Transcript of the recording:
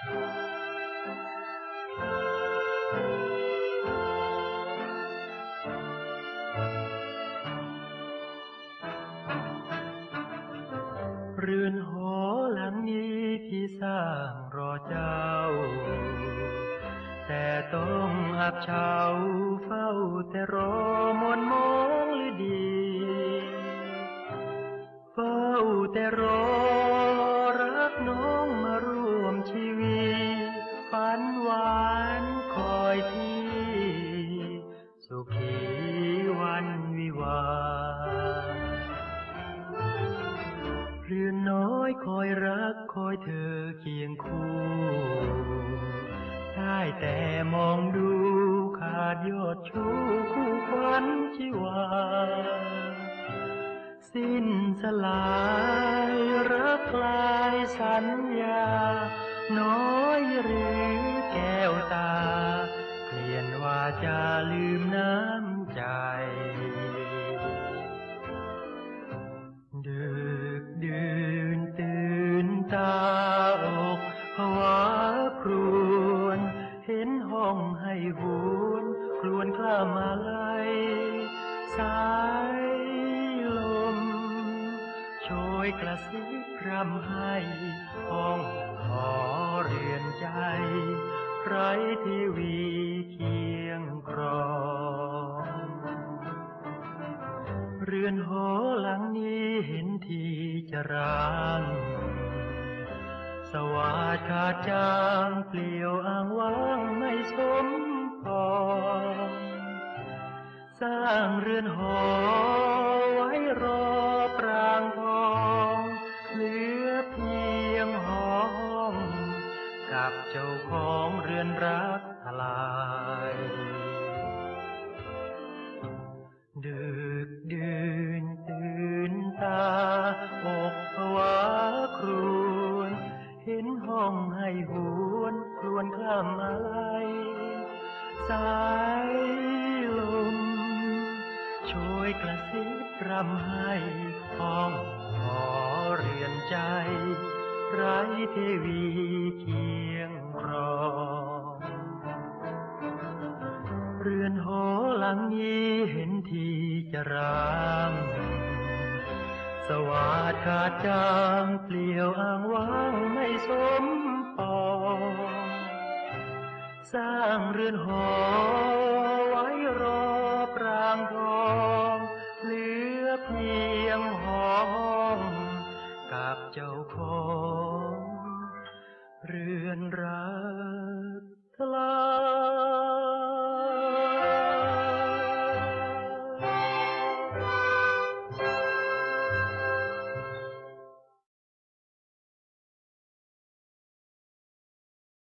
เรือนหอหลังนี้ที่สร้างรอเจ้า แต่ต้องอับเฉาเฝ้าแต่รอมนมองฤดี เฝ้าแต่รอ อยคอยรักคอยเธอเคียงคู่ได้แต่มองดูขาดยอดชูคู่ควันชีวา สิ้นสลายรักคลายสัญญา น้อยหรือแก้วตา เปลี่ยนว่าจะลืมน้ำใจ ห้องให้หวนครวนคล้ามาลายสายลมโชยกระซิบรำให้ห้องหอเรือนใจ ไรทีวีเคียงครองเรือนหอหลังนี้เห็นทีจะร้าง สวาดขาดจางเปลี่ยวอ้างว้างไม่สมปอสร้างเรือนหอไว้รอปรางทองเหลือเพียงห้องกับเจ้าของเรือนรักทลายดึกดื่น้องให้หวนครวนคล้ำอะไรสายลมโชยกระซิบรำให้ห้องหอเรือนใจ ไรเทวีเคียงครองเรือนหอหลังนี้เห็นทีจะร้าง สวาดขาดจางเปลี่ยวอ้างว้างไม่สมปองสร้างเรือนหอไว้รอปรางทองเหลือเพียงหอมกับเจ้าของ